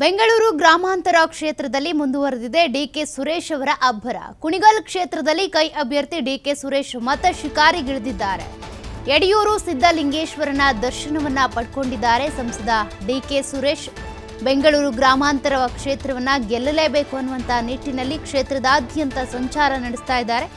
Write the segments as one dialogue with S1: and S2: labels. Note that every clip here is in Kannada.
S1: ಬೆಂಗಳೂರು ಗ್ರಾಮಾಂತರ ಕ್ಷೇತ್ರದಲ್ಲಿ ಮುಂದುವರೆದಿದೆ ಡಿಕೆ ಸುರೇಶ್ ಅವರ ಅಬ್ಬರ. ಕುಣಿಗಲ್ ಕ್ಷೇತ್ರದಲ್ಲಿ ಕೈ ಅಭ್ಯರ್ಥಿ ಡಿಕೆ ಸುರೇಶ್ ಮತ ಶಿಕಾರಿಗಿಳಿದಿದ್ದಾರೆ. ಯಡಿಯೂರು ಸಿದ್ದಲಿಂಗೇಶ್ವರನ ದರ್ಶನವನ್ನ ಪಡ್ಕೊಂಡಿದ್ದಾರೆ ಸಂಸದ ಡಿಕೆ ಸುರೇಶ್. ಬೆಂಗಳೂರು ಗ್ರಾಮಾಂತರ ಕ್ಷೇತ್ರವನ್ನ ಗೆಲ್ಲಲೇಬೇಕು ಅನ್ನುವಂಥ ನಿಟ್ಟಿನಲ್ಲಿ ಕ್ಷೇತ್ರದಾದ್ಯಂತ ಸಂಚಾರ ನಡೆಸ್ತಾ ಇದ್ದಾರೆ.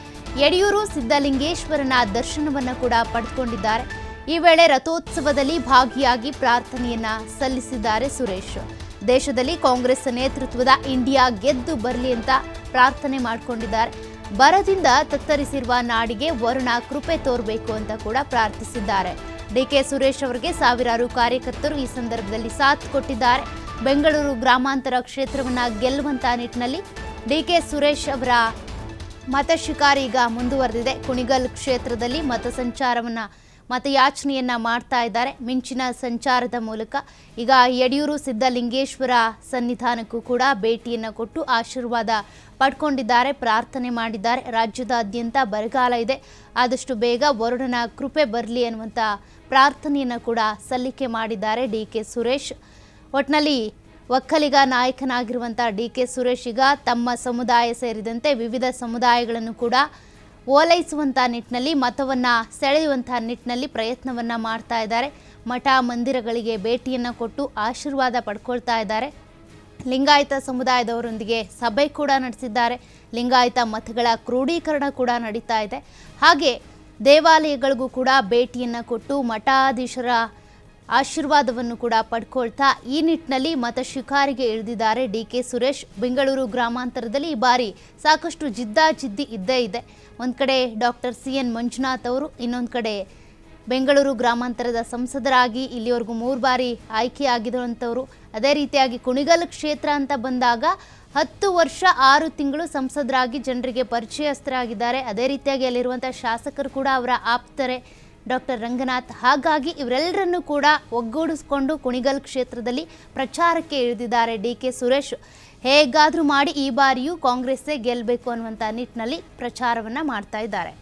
S1: ಯಡಿಯೂರು ಸಿದ್ದಲಿಂಗೇಶ್ವರನ ದರ್ಶನವನ್ನ ಕೂಡ ಪಡ್ಕೊಂಡಿದ್ದಾರೆ. ಈ ವೇಳೆ ರಥೋತ್ಸವದಲ್ಲಿ ಭಾಗಿಯಾಗಿ ಪ್ರಾರ್ಥನೆಯನ್ನ ಸಲ್ಲಿಸಿದ್ದಾರೆ ಸುರೇಶ್. ದೇಶದಲ್ಲಿ ಕಾಂಗ್ರೆಸ್ ನೇತೃತ್ವದ ಇಂಡಿಯಾ ಗೆದ್ದು ಬರಲಿ ಅಂತ ಪ್ರಾರ್ಥನೆ ಮಾಡಿಕೊಂಡಿದ್ದಾರೆ. ಬರದಿಂದ ತತ್ತರಿಸಿರುವ ನಾಡಿಗೆ ವರುಣ ಕೃಪೆ ತೋರಬೇಕು ಅಂತ ಕೂಡ ಪ್ರಾರ್ಥಿಸಿದ್ದಾರೆ. ಡಿಕೆ ಸುರೇಶ್ ಅವರಿಗೆ ಸಾವಿರಾರು ಕಾರ್ಯಕರ್ತರು ಈ ಸಂದರ್ಭದಲ್ಲಿ ಸಾಥ್ ಕೊಟ್ಟಿದ್ದಾರೆ. ಬೆಂಗಳೂರು ಗ್ರಾಮಾಂತರ ಕ್ಷೇತ್ರವನ್ನು ಗೆಲ್ಲುವಂತ ನಿಟ್ಟಿನಲ್ಲಿ ಡಿ ಕೆ ಸುರೇಶ್ ಅವರ ಮತ ಶಿಕಾರಿ ಈಗ ಮುಂದುವರೆದಿದೆ. ಕುಣಿಗಲ್ ಕ್ಷೇತ್ರದಲ್ಲಿ ಮತ ಸಂಚಾರವನ್ನ ಮತಯಾಚನೆಯನ್ನ ಮಾಡ್ತಾ ಇದ್ದಾರೆ. ಮಿಂಚಿನ ಸಂಚಾರದ ಮೂಲಕ ಈಗ ಯಡಿಯೂರು ಸಿದ್ದಲಿಂಗೇಶ್ವರ ಸನ್ನಿಧಾನಕ್ಕೂ ಕೂಡ ಭೇಟಿಯನ್ನು ಕೊಟ್ಟು ಆಶೀರ್ವಾದ ಪಡ್ಕೊಂಡಿದ್ದಾರೆ, ಪ್ರಾರ್ಥನೆ ಮಾಡಿದ್ದಾರೆ. ರಾಜ್ಯದಾದ್ಯಂತ ಬರಗಾಲ ಇದೆ. ಆದಷ್ಟು ಬೇಗ ವರುಣನ ಕೃಪೆ ಬರಲಿ ಅನ್ನುವಂಥ ಪ್ರಾರ್ಥನೆಯನ್ನು ಕೂಡ ಸಲ್ಲಿಕೆ ಮಾಡಿದ್ದಾರೆ ಡಿ ಕೆ ಸುರೇಶ್. ಒಟ್ನಲ್ಲಿ ಒಕ್ಕಲಿಗ ನಾಯಕನಾಗಿರುವಂಥ ಡಿ ಕೆ ಸುರೇಶ್ ಈಗ ತಮ್ಮ ಸಮುದಾಯ ಸೇರಿದಂತೆ ವಿವಿಧ ಸಮುದಾಯಗಳನ್ನು ಕೂಡ ಓಲೈಸುವಂಥ ನಿಟ್ಟಿನಲ್ಲಿ, ಮತವನ್ನು ಸೆಳೆಯುವಂಥ ನಿಟ್ಟಿನಲ್ಲಿ ಪ್ರಯತ್ನವನ್ನು ಮಾಡ್ತಾ ಇದ್ದಾರೆ. ಮಠ ಮಂದಿರಗಳಿಗೆ ಭೇಟಿಯನ್ನು ಕೊಟ್ಟು ಆಶೀರ್ವಾದ ಪಡ್ಕೊಳ್ತಾ ಇದ್ದಾರೆ. ಲಿಂಗಾಯತ ಸಮುದಾಯದವರೊಂದಿಗೆ ಸಭೆ ಕೂಡ ನಡೆಸಿದ್ದಾರೆ. ಲಿಂಗಾಯತ ಮತಗಳ ಕ್ರೋಢೀಕರಣ ಕೂಡ ನಡೀತಾ ಇದೆ. ಹಾಗೆ ದೇವಾಲಯಗಳಿಗೂ ಕೂಡ ಭೇಟಿಯನ್ನು ಕೊಟ್ಟು ಮಠಾಧೀಶರ ಆಶೀರ್ವಾದವನ್ನು ಕೂಡ ಪಡ್ಕೊಳ್ತಾ ಈ ನಿಟ್ಟಿನಲ್ಲಿ ಮತ ಶಿಕಾರಿಗೆ ಇಳಿದಿದ್ದಾರೆ ಡಿ ಕೆ ಸುರೇಶ್. ಬೆಂಗಳೂರು ಗ್ರಾಮಾಂತರದಲ್ಲಿ ಈ ಬಾರಿ ಸಾಕಷ್ಟು ಜಿದ್ದಾಜಿದ್ದಿ ಇದ್ದೇ ಇದೆ. ಒಂದು ಕಡೆ ಡಾಕ್ಟರ್ ಸಿ ಎನ್ ಮಂಜುನಾಥ್ ಅವರು, ಇನ್ನೊಂದು ಕಡೆ ಬೆಂಗಳೂರು ಗ್ರಾಮಾಂತರದ ಸಂಸದರಾಗಿ ಇಲ್ಲಿವರೆಗೂ ಮೂರು ಬಾರಿ ಆಯ್ಕೆಯಾಗಿರುವಂಥವರು. ಅದೇ ರೀತಿಯಾಗಿ ಕುಣಿಗಲ್ ಕ್ಷೇತ್ರ ಅಂತ ಬಂದಾಗ ಹತ್ತು ವರ್ಷ ಆರು ತಿಂಗಳು ಸಂಸದರಾಗಿ ಜನರಿಗೆ ಪರಿಚಯಸ್ಥರಾಗಿದ್ದಾರೆ. ಅದೇ ರೀತಿಯಾಗಿ ಅಲ್ಲಿರುವಂಥ ಶಾಸಕರು ಕೂಡ ಅವರ ಆಪ್ತರೆ. ಡಾಕ್ಟರ್ ರಂಗನಾಥ್. ಹಾಗಾಗಿ ಇವರೆಲ್ಲರನ್ನೂ ಕೂಡ ಒಗ್ಗೂಡಿಸ್ಕೊಂಡು ಕುಣಿಗಲ್ ಕ್ಷೇತ್ರದಲ್ಲಿ ಪ್ರಚಾರಕ್ಕೆ ಇಳಿದಿದ್ದಾರೆ ಡಿ ಕೆ ಸುರೇಶ್. ಹೇಗಾದರೂ ಮಾಡಿ ಈ ಬಾರಿಯೂ ಕಾಂಗ್ರೆಸ್ಸೇ ಗೆಲ್ಲಬೇಕು ಅನ್ನುವಂಥ ನಿಟ್ಟಿನಲ್ಲಿ ಪ್ರಚಾರವನ್ನು ಮಾಡ್ತಾ ಇದ್ದಾರೆ.